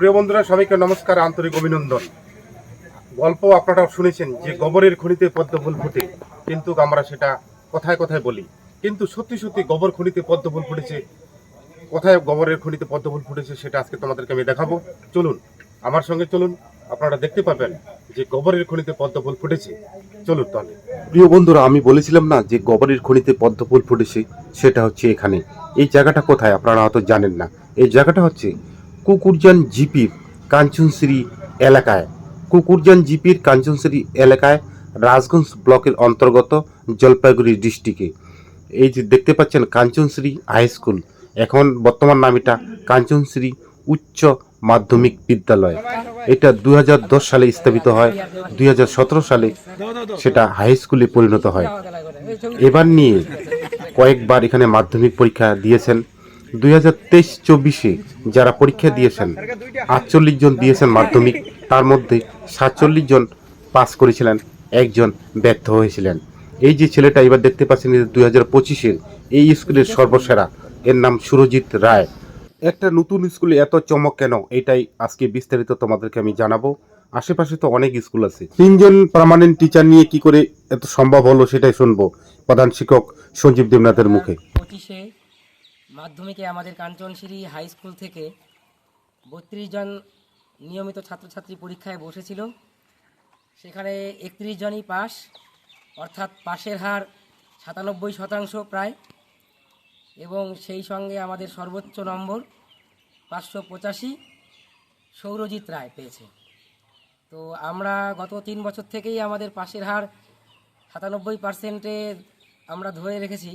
প্রিয় বন্ধুরা, সবাইকে নমস্কার, আন্তরিক অভিনন্দন। গল্প আপনারা শুনেছেন যে গোবরের খনিতে পদ্ম ফুল ফুটে, কিন্তু আমরা সেটা কথায় কথায় বলি। কিন্তু সত্যি সত্যি গোবর খনিতে পদ্ম ফুল ফুটেছে, কোথায় গোবরের খনিতে পদ্ম ফুল ফুটেছে সেটা আজকে তোমাদেরকে আমি দেখাবো। চলুন, আমার সঙ্গে চলুন, আপনারা দেখতে পাবেন যে গোবরের খনিতে পদ্ম ফুল ফুটেছে। চলুন তাহলে। প্রিয় বন্ধুরা, আমি বলেছিলাম না যে গোবরের খনিতে পদ্ম ফুল ফুটেছে, সেটা হচ্ছে এখানে। এই জায়গাটা কোথায় আপনারা হয়তো জানেন না। এই জায়গাটা হচ্ছে কুকুরজান জিপির কাঞ্চনশ্রী এলাকায়। কুকুরজান জিপির কাঞ্চনশ্রী এলাকায় রাজগঞ্জ ব্লকের অন্তর্গত জলপাইগুড়ি ডিস্ট্রিক্টে। এই যে দেখতে পাচ্ছেন কাঞ্চনশ্রী হাই স্কুল, এখন বর্তমান নাম এটা কাঞ্চনশ্রী উচ্চ মাধ্যমিক বিদ্যালয়। এটা দু হাজার দশ সালে স্থাপিত হয় দুই হাজার সতেরো সালে সেটা হাই স্কুলে পরিণত হয়। এবার নিয়ে কয়েকবার এখানে মাধ্যমিক পরীক্ষা দিয়েছেন। দুই হাজার তেইশ চব্বিশে যারা পরীক্ষা দিয়েছেন, আটচল্লিশ জন দিয়েছেন মাধ্যমিক, তার মধ্যে সাতচল্লিশ জন পাস করেছিলেন, একজন ব্যর্থ হয়েছিলেন। এই যে ছেলেটা এবার দেখতে পাচ্ছেন দুই হাজার পঁচিশের এই স্কুলের সর্বসেরা, এর নাম সুরজিৎ রায়। একটা নতুন স্কুলে এত চমক কেন? এটাই আজকে বিস্তারিত তোমাদেরকে আমি জানাব। আশেপাশে তো অনেক স্কুল আছে। তিনজন পার্মানেন্ট টিচার নিয়ে কি করে এত সম্ভব হলো সেটাই শুনব। প্রধান শিক্ষক সঞ্জীব দেবনাথের মুখে। পঁচিশে মাধ্যমিকে আমাদের কাঞ্চনশ্রী হাই স্কুল থেকে বত্রিশ জন নিয়মিত ছাত্রছাত্রী পরীক্ষায় বসেছিল। সেখানে একত্রিশ জনই পাস, অর্থাৎ পাশের হার সাতানব্বই শতাংশ প্রায়। এবং সেই সঙ্গে আমাদের সর্বোচ্চ নম্বর পাঁচশো পঁচাশি সৌরজিৎ রায় পেয়েছে। তো আমরা গত তিন বছর থেকেই আমাদের পাশের হার সাতানব্বই পার্সেন্টে আমরা ধরে রেখেছি।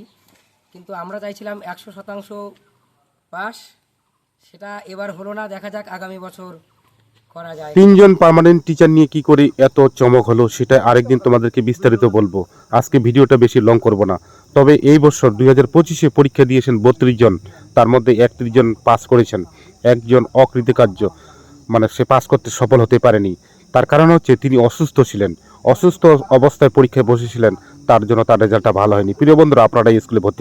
কিন্তু আমরা চাইছিলাম একশো শতাংশ পাস। সেটা এবার হলো না, দেখা যাক আগামী বছর তিনজন পার্মানেন্ট টিচার নিয়ে কি করে এত চমক হলো, সেটা আরেকদিন তোমাদেরকে বিস্তারিত বলব। আজকে ভিডিওটা বেশি লং করব না। তবে এই বছর দুই হাজার পঁচিশে পরীক্ষা দিয়েছেন বত্রিশ জন, তার মধ্যে একত্রিশ জন পাস করেছেন। একজন অকৃতকার্য মানে সে পাস করতে সফল হতে পারেনি। তার কারণ হচ্ছে তিনি অসুস্থ ছিলেন। অসুস্থ অবস্থায় পরীক্ষায় বসেছিলেন, তার জন্য তার রেজাল্টটা ভালো হয়নি। প্রিয় বন্ধুরা, আপনারা স্কুলে ভর্তি